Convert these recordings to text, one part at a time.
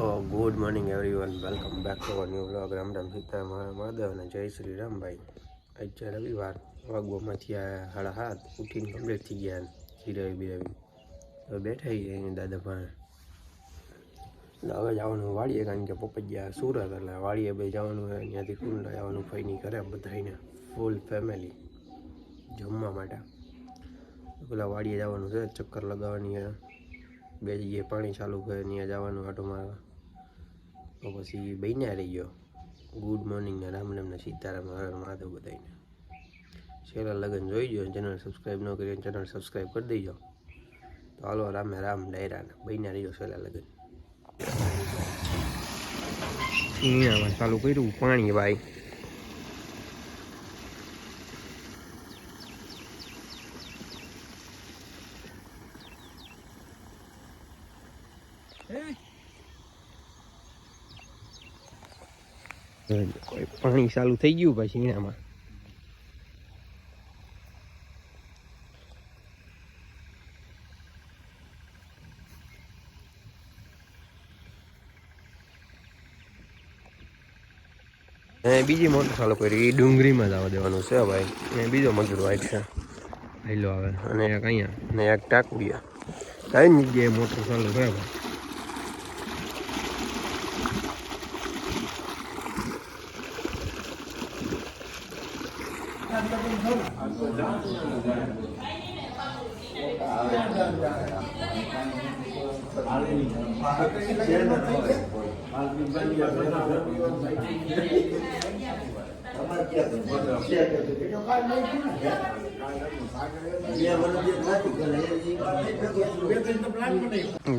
તો good morning everyone. Welcome back to our new blog Ram Ram Sita મારા મહાદેવ અને જય શ્રી રામભાઈ. આજે રવિવાર, વાગવામાં આ સાડા હાથ ઉઠીને કમ્પ્લીટ થઈ ગયા જીરાવી બિરાવી. હવે બેઠા અહીંયા દાદા પણ હવે જવાનું વાડીએ, કારણ કે પપ્પા ગયા સુરત, એટલે વાડીએ ભાઈ જવાનું હોય ત્યાંથી કુંડલા જવાનું, ફઈની કરે બધાને ફૂલ ફેમિલી જમવા માટે. પેલા વાડીએ જવાનું છે, ચક્કર લગાવવાની બે જગ્યાએ પાણી ચાલુ કરે ત્યાં જવાનું આટો મારવા. તો પછી બન્યા રહી ગયો ગુડ મોર્નિંગ ને રામ રામ ને સીતારામ, હર મહાદેવ બધાને છેલ્લા લગન જોઈ ગયો ચેનલ સબસ્ક્રાઈબ ન કરી ચેનલ સબસ્ક્રાઈબ કરી દેજો. તો હાલો, રામે રામ ડાયરા ને બન્યા રહી ગયો છેલ્લા લગન. અહીંયા ચાલુ કર્યું પાણી ભાઈ. કોઈ પાણી ચાલુ થઈ ગયું પછી એનામાં. એ બીજી મોટર ચાલુ કરી એ ડુંગળીમાં જ આવવા દેવાનું છે ભાઈ. એ બીજો મજૂર વાઈટ છે. પહેલો આવે. અને એક અહીંયા. અને એક ટાકુડિયા. કઈ જગ્યાએ મોટર ચાલુ છે ભાઈ.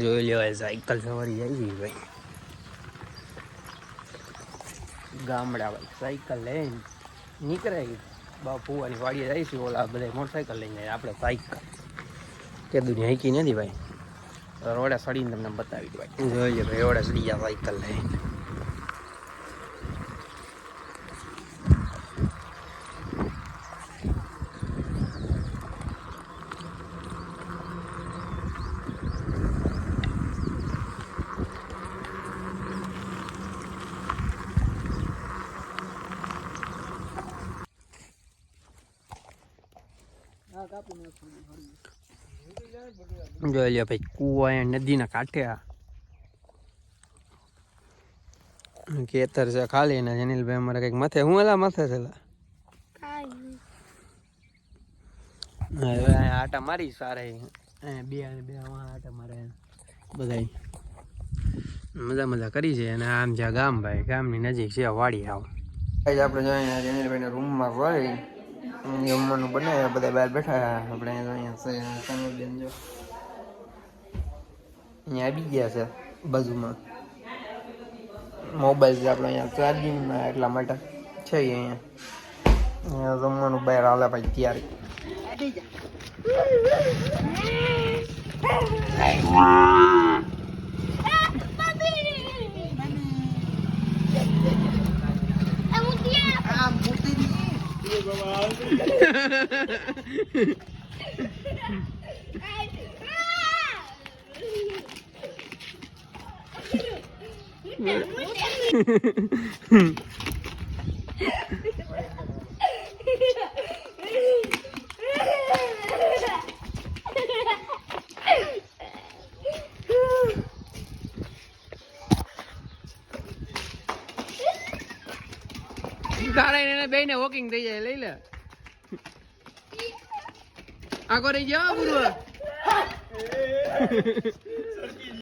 જોઈ લેવાય સાયકલ સવારી જાય છે ભાઈ. ગામડા ભાઈ સાયકલ લઈને નીકળે બા ફુવાની વાડીએ જઈશું ઓલા બધા મોટરસાઇકલ લઈને આપણે સાયકલ કે દુનિયા હાઈકી નથી ભાઈ? રોડે સડીને તમને બતાવી દઉં ભાઈ. જોઈએ ભાઈ, રોડે સડી ગયા સાયકલ લઈને. જોઈ લે ભાઈ, કુવા નદીના કાંઠે આ. ખેતર છે ખાલી ને જનીલભાઈ અમારે કંઈક માથે, હું એલા માથે છે આટા મારી સારા. બે બે આટા મારે. બધા મજા મજા કરી છે અને આમ આ ગામ ભાઈ, ગામની નજીક છે, વાડી આવ આપણે જો અહીંયા જનીલભાઈના રૂમમાં જમવાનું બનાવ્યા બધા બહાર બેઠા આપણે અહીંયા આવી ગયા છે, બાજુમાં. મોબાઈલ છે આપણે અહીંયા ચાર્જિંગમાં એટલા માટે છે અહીંયા. અહીંયા જમવાનું બહાર હાલે ભાઈ તૈયારી. Mm-hmm. તારા એને બે ને વોકિંગ થઈ જાય લઈ લે. આગળ રહી જાવ ગુરુ